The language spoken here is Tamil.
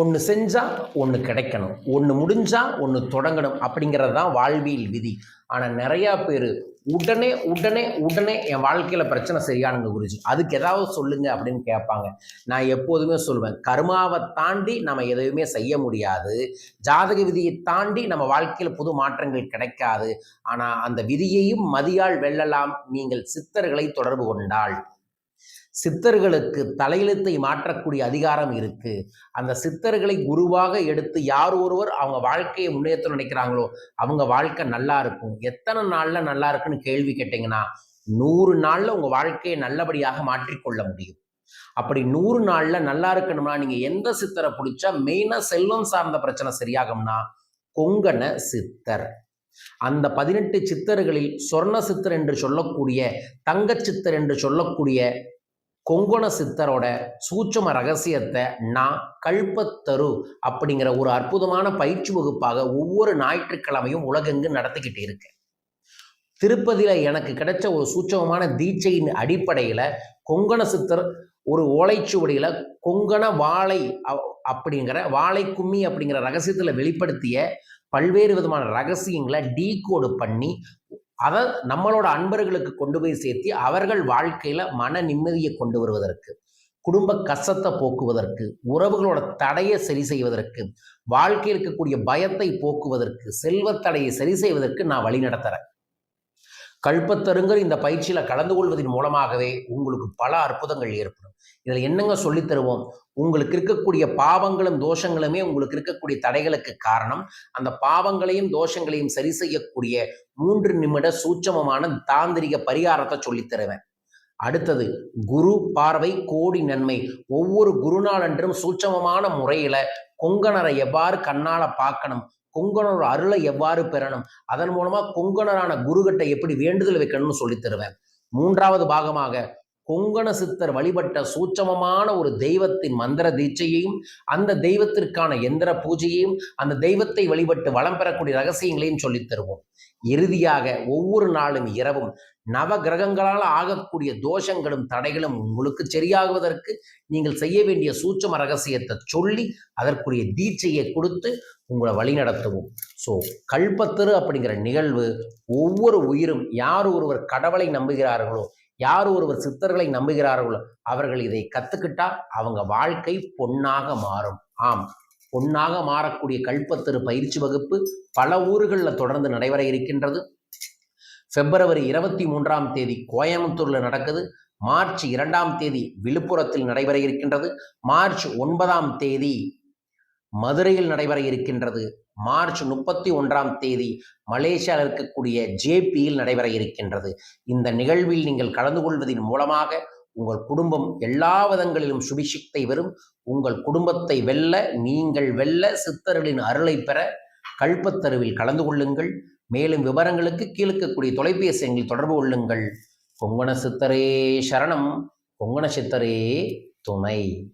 ஒன்று செஞ்சால் ஒன்று கிடைக்கணும். ஒன்று முடிஞ்சால் ஒன்று தொடங்கணும் அப்படிங்கிறது தான் வாழ்வியல் விதி. ஆனால் நிறையா பேர் உடனே உடனே உடனே என் வாழ்க்கையில் பிரச்சனை சரியானுங்க குருஜி. அதுக்கு ஏதாவது சொல்லுங்க அப்படின்னு கேட்பாங்க. நான் எப்போதுமே சொல்லுவேன் கர்மாவை தாண்டி நம்ம எதையுமே செய்ய முடியாது. ஜாதக விதியை தாண்டி நம்ம வாழ்க்கையில் புது மாற்றங்கள் கிடைக்காது. ஆனால் அந்த விதியையும் மதியால் வெல்லலாம். நீங்கள் சித்தர்களை தொடர்பு கொண்டால். சித்தர்களுக்கு தலையெழுத்தை மாற்றக்கூடிய அதிகாரம் இருக்கு. அந்த சித்தர்களை குருவாக எடுத்து யார் ஒருவர் அவங்க வாழ்க்கையை முன்னேற்ற நினைக்கிறாங்களோ அவங்க வாழ்க்கை நல்லா இருக்கும். எத்தனை நாள்ல நல்லா இருக்குன்னு கேள்வி கேட்டீங்கன்னா நூறு நாள்ல உங்க வாழ்க்கையை நல்லபடியாக மாற்றிக்கொள்ள முடியும். அப்படி நூறு நாள்ல நல்லா இருக்கணும்னா நீங்க எந்த சித்தரை பிடிச்சா மெயினா செல்வம் சார்ந்த பிரச்சனை சரியாகும்னா கொங்கண சித்தர். அந்த பதினெட்டு சித்தர்களில் சொர்ண சித்தர் என்று சொல்லக்கூடிய தங்க சித்தர் என்று சொல்லக்கூடிய கொங்கண சித்தரோட சூட்சம ரகசியத்தை நான் கல்பத்தரு அப்படிங்கிற ஒரு அற்புதமான பயிற்சி வகுப்பாக ஒவ்வொரு ஞாயிற்றுக்கிழமையும் உலகெங்கு நடத்திக்கிட்டு இருக்கேன் திருப்பதியில் எனக்கு கிடைச்ச ஒரு சூட்சமமான தீட்சையின் அடிப்படையில் கொங்கண சித்தர் ஒரு ஓலைச்சுவடியில் கொங்கண வாழை அ- அப்படிங்கிற வாழை கும்மி அப்படிங்கிற ரகசியத்தில் வெளிப்படுத்திய பல்வேறு விதமான ரகசியங்களை டீகோடு பண்ணி அதை நம்மளோட அன்பர்களுக்கு கொண்டு போய் சேர்த்து அவர்கள் வாழ்க்கையில் மன நிம்மதியை கொண்டு வருவதற்கு குடும்ப கஷ்டத்தை போக்குவதற்கு உறவுகளோட தடையை சரி செய்வதற்கு வாழ்க்கையில் இருக்கக்கூடிய பயத்தை போக்குவதற்கு செல்வத் தடையை சரி செய்வதற்கு நான் வழி நடத்துகிறேன் கல்பத்தருங்கிற இந்த பயிற்சியில கலந்து கொள்வதன் மூலமாகவே உங்களுக்கு பல அற்புதங்கள் ஏற்படும். இதில் என்னங்க சொல்லித் தருவோம்? உங்களுக்கு இருக்கக்கூடிய பாவங்களும் தோஷங்களுமே உங்களுக்கு இருக்கக்கூடிய தடைகளுக்கு காரணம். அந்த பாவங்களையும் தோஷங்களையும் சரி செய்யக்கூடிய மூன்று நிமிட சூட்சமமான தாந்திரிக பரிகாரத்தை சொல்லித் தருவேன். அடுத்தது குரு பார்வை கோடி நன்மை. ஒவ்வொரு குருநாளன்றும் சூட்சமமான முறையில கொங்கணரை எவ்வாறு கண்ணால பார்க்கணும்? கொங்கணர் அருளை எவ்வாறு பெறணும்? அதன் மூலமா கொங்கணரான குருகிட்ட எப்படி வேண்டுதல் வைக்கணும்னு சொல்லித் தருவேன். மூன்றாவது பாகமாக கொங்கண சித்தர் வழிபட்ட சூட்சமமான ஒரு தெய்வத்தின் மந்திர தீட்சையையும் அந்த தெய்வத்திற்கான எந்திர பூஜையையும் அந்த தெய்வத்தை வழிபட்டு வளம் பெறக்கூடிய ரகசியங்களையும் சொல்லித் தருவோம். இறுதியாக ஒவ்வொரு நாளும் இரவும் நவ கிரகங்களால் ஆகக்கூடிய தோஷங்களும் தடைகளும் உங்களுக்கு சரியாகுவதற்கு நீங்கள் செய்ய வேண்டிய சூட்சம ரகசியத்தை சொல்லி அதற்குரிய தீட்சையை கொடுத்து உங்களை வழிநடத்துவோம் ஸோ கல்பத்தரு அப்படிங்கிற நிகழ்வு ஒவ்வொரு உயிரும் யார் ஒருவர் கடவுளை நம்புகிறார்களோ யார் ஒருவர் சித்தர்களை நம்புகிறார்களோ அவர்கள் இதை கத்துக்கிட்டா அவங்க வாழ்க்கை பொன்னாக மாறும். ஆம் பொன்னாக மாறக்கூடிய கல்பத்திரு பயிற்சி வகுப்பு பல ஊர்களில் தொடர்ந்து நடைபெற இருக்கின்றது. பிப்ரவரி இருபத்தி மூன்றாம் தேதி கோயம்புத்தூரில் நடக்குது. மார்ச் இரண்டாம் தேதி விழுப்புரத்தில் நடைபெற இருக்கின்றது. மார்ச் ஒன்பதாம் தேதி மதுரையில் நடைபெற இருக்கின்றது. மார்ச் முப்பத்தி ஒன்றாம் தேதி மலேசியாவில் இருக்கக்கூடிய ஜேபியில் நடைபெற இருக்கின்றது. இந்த நிகழ்வில் நீங்கள் கலந்து கொள்வதன் மூலமாக உங்கள் குடும்பம் எல்லா விதங்களிலும் சுபிஷிக்தை வரும் உங்கள் குடும்பத்தை வெல்ல நீங்கள் வெல்ல சித்தர்களின் அருளை பெற கல்பத்தருவில் கலந்து கொள்ளுங்கள். மேலும் விவரங்களுக்கு கீழ்க்கக்கூடிய தொலைபேசி எண்ணில் தொடர்பு கொள்ளுங்கள். கொங்கண சித்தரே சரணம். கொங்கண சித்தரே துணை.